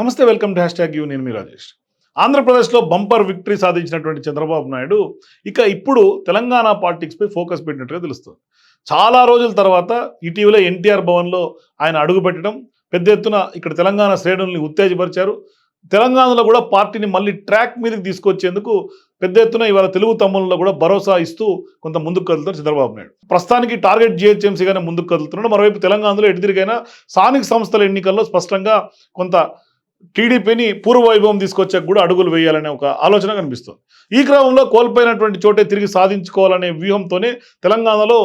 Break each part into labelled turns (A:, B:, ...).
A: నమస్తే welcome to hash tag you నేను మీ రాజేష్. ఆంధ్రప్రదేశ్లో బంపర్ విక్టరీ సాధించినటువంటి చంద్రబాబు నాయుడు ఇక ఇప్పుడు తెలంగాణ పాలిటిక్స్పై ఫోకస్ పెట్టినట్టుగా తెలుస్తుంది. చాలా రోజుల తర్వాత ఇటీవల ఎన్టీఆర్ భవన్లో ఆయన అడుగుపెట్టడం పెద్ద ఎత్తున ఇక్కడ తెలంగాణ శ్రేణుల్ని ఉత్తేజపరిచారు. తెలంగాణలో కూడా పార్టీని మళ్ళీ ట్రాక్ మీదకి తీసుకొచ్చేందుకు పెద్ద ఎత్తున ఇవాళ తెలుగు తమ్ముళ్ళలో కూడా భరోసా ఇస్తూ కొంత ముందుకు కదులుతారు చంద్రబాబు నాయుడు. ప్రస్తుతానికి టార్గెట్ జిహెచ్ఎంసీగానే ముందుకు కదులుతున్నాడు. మరోవైపు తెలంగాణలో ఎటు తిరిగైనా స్థానిక సంస్థల ఎన్నికల్లో స్పష్టంగా కొంత టీడీపీని పూర్వ వైభవం తీసుకొచ్చాక కూడా అడుగులు వేయాలనే ఒక ఆలోచన కనిపిస్తుంది. ఈ క్రమంలో కోల్పోయినటువంటి చోటే తిరిగి సాధించుకోవాలనే వ్యూహంతోనే తెలంగాణలో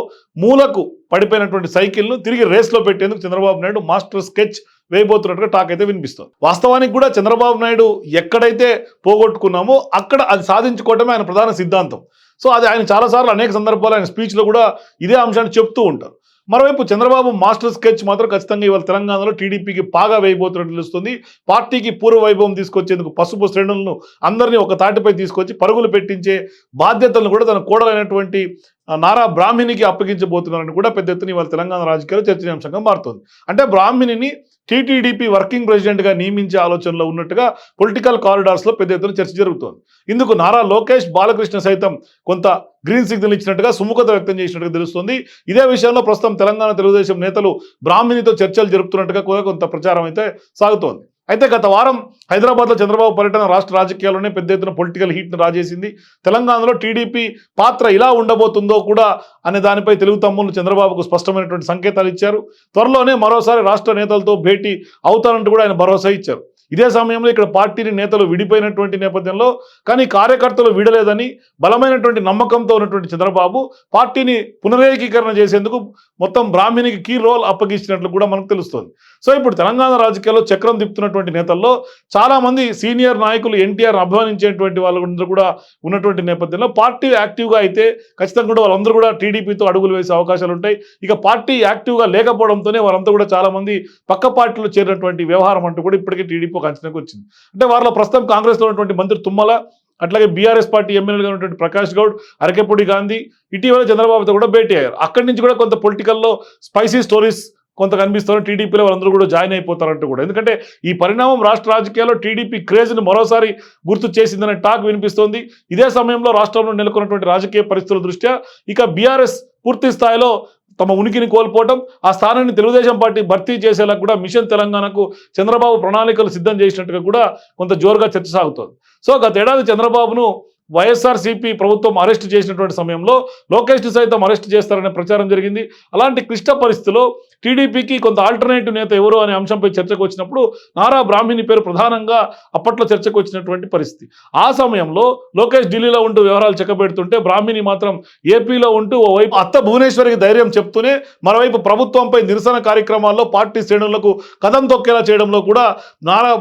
A: మూలకు పడిపోయినటువంటి సైకిల్ను తిరిగి రేస్లో పెట్టేందుకు చంద్రబాబు నాయుడు మాస్టర్ స్కెచ్ వేయబోతున్నట్టుగా టాక్ అయితే వినిపిస్తుంది. వాస్తవానికి కూడా చంద్రబాబు నాయుడు ఎక్కడైతే పోగొట్టుకున్నామో అక్కడ అది సాధించుకోవటమే ఆయన ప్రధాన సిద్ధాంతం. సో అది ఆయన చాలాసార్లు అనేక సందర్భాలు ఆయన స్పీచ్లో కూడా ఇదే అంశాన్ని చెప్తూ ఉంటారు. మరోవైపు చంద్రబాబు మాస్టర్ స్కెచ్ మాత్రం ఖచ్చితంగా ఇవాళ తెలంగాణలో టీడీపీకి పాగా వేయబోతున్నట్టు తెలుస్తుంది. పార్టీకి పూర్వ వైభవం తీసుకొచ్చేందుకు పసుపు శ్రేణులను అందరినీ ఒక తాటిపై తీసుకొచ్చి పరుగులు పెట్టించే బాధ్యతలను కూడా తన కూడలైనటువంటి నారా బ్రాహ్మిణికి అప్పగించబోతున్నారని కూడా పెద్ద ఎత్తున ఇవాళ తెలంగాణ రాజకీయాలు చర్చనీయాంశంగా మారుతోంది. అంటే బ్రాహ్మిణిని టీటీడీపీ వర్కింగ్ ప్రెసిడెంట్గా నియమించే ఆలోచనలో ఉన్నట్టుగా పొలిటికల్ కారిడార్స్లో పెద్ద ఎత్తున చర్చ జరుగుతోంది. ఇందుకు నారా లోకేష్ బాలకృష్ణ సైతం కొంత గ్రీన్ సిగ్నల్ ఇచ్చినట్టుగా సుముఖత వ్యక్తం చేసినట్టుగా తెలుస్తుంది. ఇదే విషయంలో ప్రస్తుతం తెలంగాణ తెలుగుదేశం నేతలు బ్రాహ్మిణితో చర్చలు జరుపుతున్నట్టుగా కూడా కొంత ప్రచారం అయితే సాగుతోంది. అయితే గత వారం హైదరాబాద్లో చంద్రబాబు పర్యటన రాష్ట్ర రాజకీయాల్లోనే పెద్ద ఎత్తున పొలిటికల్ హీట్ను రాజేసింది. తెలంగాణలో టీడీపీ పాత్ర ఇలా ఉండబోతుందో కూడా అనే దానిపై తెలుగు తమ్ముళ్ళు చంద్రబాబుకు స్పష్టమైనటువంటి సంకేతాలు ఇచ్చారు. త్వరలోనే మరోసారి రాష్ట్ర నేతలతో భేటీ అవుతానంటూ కూడా ఆయన భరోసా ఇచ్చారు. ఇదే సమయంలో ఇక్కడ పార్టీని నేతలు విడిపోయినటువంటి నేపథ్యంలో కానీ కార్యకర్తలు విడలేదని బలమైనటువంటి నమ్మకంతో ఉన్నటువంటి చంద్రబాబు పార్టీని పునరేకీకరణ చేసేందుకు మొత్తం బ్రాహ్మణికి కీ రోల్ అప్పగించినట్లు కూడా మనకు తెలుస్తుంది. సో ఇప్పుడు తెలంగాణ రాజకీయాల్లో చక్రం తిప్పుతున్నటువంటి నేతల్లో చాలా మంది సీనియర్ నాయకులు ఎన్టీఆర్ అభిమానించేటువంటి వాళ్ళు కూడా ఉన్నటువంటి నేపథ్యంలో పార్టీ యాక్టివ్గా అయితే ఖచ్చితంగా కూడా వాళ్ళందరూ కూడా టీడీపీతో అడుగులు వేసే అవకాశాలు ఉంటాయి. ఇక పార్టీ యాక్టివ్గా లేకపోవడంతోనే వారంతా కూడా చాలామంది పక్క పార్టీలో చేరినటువంటి వ్యవహారం అంటూ కూడా ఇప్పటికే టీడీపీ ఒక అంచనాకు వచ్చింది. అంటే వారిలో ప్రస్తుతం కాంగ్రెస్లో ఉన్నటువంటి మంత్రి తుమ్మల అట్లాగే బీఆర్ఎస్ పార్టీ ఎమ్మెల్యేగా ఉన్నటువంటి ప్రకాష్ గౌడ్ అరకెపూడి గాంధీ ఇటీవల చంద్రబాబుతో కూడా భేటీ అయ్యారు. అక్కడి నుంచి కూడా కొంత పొలిటికల్లో స్పైసీ స్టోరీస్ కొంత కనిపిస్తారు. టీడీపీలో వాళ్ళందరూ కూడా జాయిన్ అయిపోతారంటూ కూడా. ఎందుకంటే ఈ పరిణామం రాష్ట్ర రాజకీయాల్లో టీడీపీ క్రేజ్ను మరోసారి గుర్తు చేసిందనే టాక్ వినిపిస్తోంది. ఇదే సమయంలో రాష్ట్రంలో నెలకొన్నటువంటి రాజకీయ పరిస్థితుల దృష్ట్యా ఇక బీఆర్ఎస్ పూర్తి స్థాయిలో తమ ఉనికిని కోల్పోవటం ఆ స్థానాన్ని తెలుగుదేశం పార్టీ భర్తీ చేసేలా కూడా మిషన్ తెలంగాణకు చంద్రబాబు ప్రణాళికలు సిద్ధం చేసినట్టుగా కూడా కొంత జోరుగా చర్చ సాగుతోంది. సో గతేడాది చంద్రబాబును వైఎస్ఆర్సీపీ ప్రభుత్వం అరెస్ట్ చేసినటువంటి సమయంలో లోకేష్ను సైతం అరెస్ట్ చేస్తారనే ప్రచారం జరిగింది. అలాంటి క్లిష్ట పరిస్థితిలో టీడీపీకి కొంత ఆల్టర్నేటివ్ నేత ఎవరు అనే అంశంపై చర్చకు వచ్చినప్పుడు నారా బ్రాహ్మిణి పేరు ప్రధానంగా అప్పట్లో చర్చకు వచ్చినటువంటి పరిస్థితి. ఆ సమయంలో లోకేష్ ఢిల్లీలో ఉంటూ వివరాలు చెక్కబెడుతుంటే బ్రాహ్మిణి మాత్రం ఏపీలో ఉంటూ ఓవైపు అత్త భువనేశ్వరికి ధైర్యం చెప్తూనే మరోవైపు ప్రభుత్వంపై నిరసన కార్యక్రమాల్లో పార్టీ శ్రేణులకు కథం తొక్కేలా చేయడంలో కూడా నారా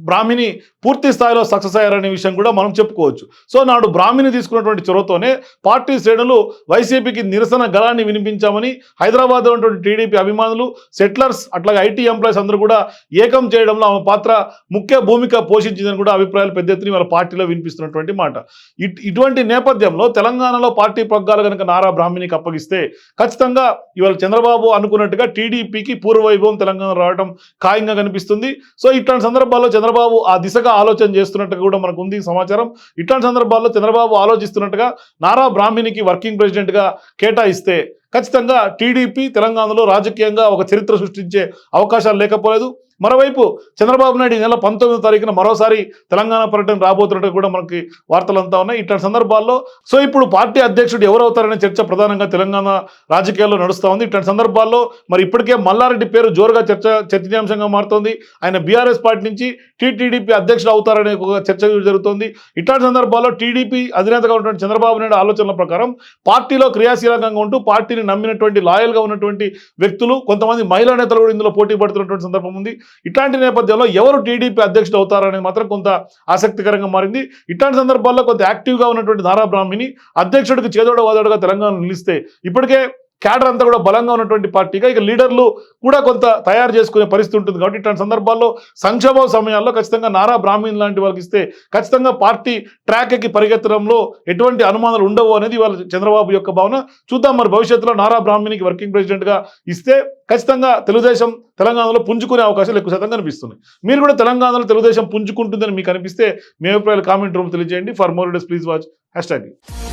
A: బ్రాహ్మిణి పూర్తి స్థాయిలో సక్సెస్ అయ్యారనే విషయం కూడా మనం చెప్పుకోవచ్చు. సో నాడు బ్రాహ్మిని తీసుకున్నటువంటి చొరవతోనే పార్టీ శ్రేణులు వైసీపీకి నిరసన గళాన్ని వినిపించామని హైదరాబాద్లో ఉన్నటువంటి టీడీపీ అభిమానులు సెటిలర్స్ అట్లాగే ఐటీ ఎంప్లాయీస్ అందరూ కూడా ఏకం చేయడంలో ఆమె పాత్ర ముఖ్య భూమిక పోషించిందని కూడా అభిప్రాయాలు పెద్ద ఎత్తున వాళ్ళ పార్టీలో వినిపిస్తున్నటువంటి మాట. ఇట్- ఇటువంటి నేపథ్యంలో తెలంగాణలో పార్టీ పగ్గాలు కనుక నారా బ్రాహ్మిణికి అప్పగిస్తే ఖచ్చితంగా ఇవాళ చంద్రబాబు అనుకున్నట్టుగా టీడీపీకి పూర్వవైభవం తెలంగాణ రావడం ఖాయంగా కనిపిస్తుంది. సో ఇట్లాంటి సందర్భాల్లో చంద్రబాబు ఆ దిశగా ఆలోచన చేస్తున్నట్టుగా కూడా మనకు ఉంది సమాచారం. ఇట్లాంటి సందర్భాల్లో చంద్రబాబు ఆలోచిస్తున్నట్టుగా నారా బ్రాహ్మిణికి వర్కింగ్ ప్రెసిడెంట్గా కేటాయిస్తే ఖచ్చితంగా టీడీపీ తెలంగాణలో రాజకీయంగా ఒక చరిత్ర సృష్టించే అవకాశాలు లేకపోలేదు. మరోవైపు చంద్రబాబు నాయుడు ఈ నెల పంతొమ్మిదో తారీఖున మరోసారి తెలంగాణ పర్యటన రాబోతున్నట్టు కూడా మనకి వార్తలంతా ఉన్నాయి. ఇట్లాంటి సందర్భాల్లో సో ఇప్పుడు పార్టీ అధ్యక్షుడు ఎవరవుతారనే చర్చ ప్రధానంగా తెలంగాణ రాజకీయాల్లో నడుస్తూ ఉంది. ఇట్లాంటి సందర్భాల్లో మరి ఇప్పటికే మల్లారెడ్డి పేరు జోరుగా చర్చ చర్చనీయాంశంగా మారుతోంది. ఆయన బీఆర్ఎస్ పార్టీ నుంచి టీటీడీపీ అధ్యక్షుడు అవుతారనే ఒక చర్చ జరుగుతోంది. ఇట్లాంటి సందర్భాల్లో టీడీపీ అధినేతగా ఉన్నటువంటి చంద్రబాబు నాయుడు ఆలోచనల ప్రకారం పార్టీలో క్రియాశీలకంగా ఉంటూ పార్టీ పార్టీని నమ్మినటువంటి లాయల్గా ఉన్నటువంటి వ్యక్తులు కొంతమంది మహిళా నేతలు కూడా ఇందులో పోటీ పడుతున్నటువంటి సందర్భం ఉంది. ఇట్లాంటి నేపథ్యంలో ఎవరు టీడీపీ అధ్యక్షుడు అవుతారనేది మాత్రం కొంత ఆసక్తికరంగా మారింది. ఇట్లాంటి సందర్భాల్లో కొంత యాక్టివ్గా ఉన్నటువంటి నారా బ్రాహ్మిని అధ్యక్షుడికి చేదోడ వాదోడుగా తెలంగాణ నిలిస్తే ఇప్పటికే క్యాడర్ అంతా కూడా బలంగా ఉన్నటువంటి పార్టీగా ఇక లీడర్లు కూడా కొంత తయారు చేసుకునే పరిస్థితి ఉంటుంది కాబట్టి ఇట్లాంటి సందర్భాల్లో సంక్షోభ సమయాల్లో ఖచ్చితంగా నారా బ్రాహ్మణ్ లాంటి వాళ్ళకి ఇస్తే ఖచ్చితంగా పార్టీ ట్రాక్ ఎక్కి పరిగెత్తడంలో ఎటువంటి అనుమానాలు ఉండవు అనేది వాళ్ళ చంద్రబాబు యొక్క భావన. చూద్దాం మరి భవిష్యత్తులో నారా బ్రాహ్మణికి వర్కింగ్ ప్రెసిడెంట్గా ఇస్తే ఖచ్చితంగా తెలుగుదేశం తెలంగాణలో పుంజుకునే అవకాశాలు ఎక్కువ శాతం కనిపిస్తున్నాయి. మీరు కూడా తెలంగాణలో తెలుగుదేశం పుంజుకుంటుందని మీకు అనిపిస్తే మీ అభిప్రాయాలు కామెంట్ రూమ్ తెలియజేయండి. For more days please watch hash tag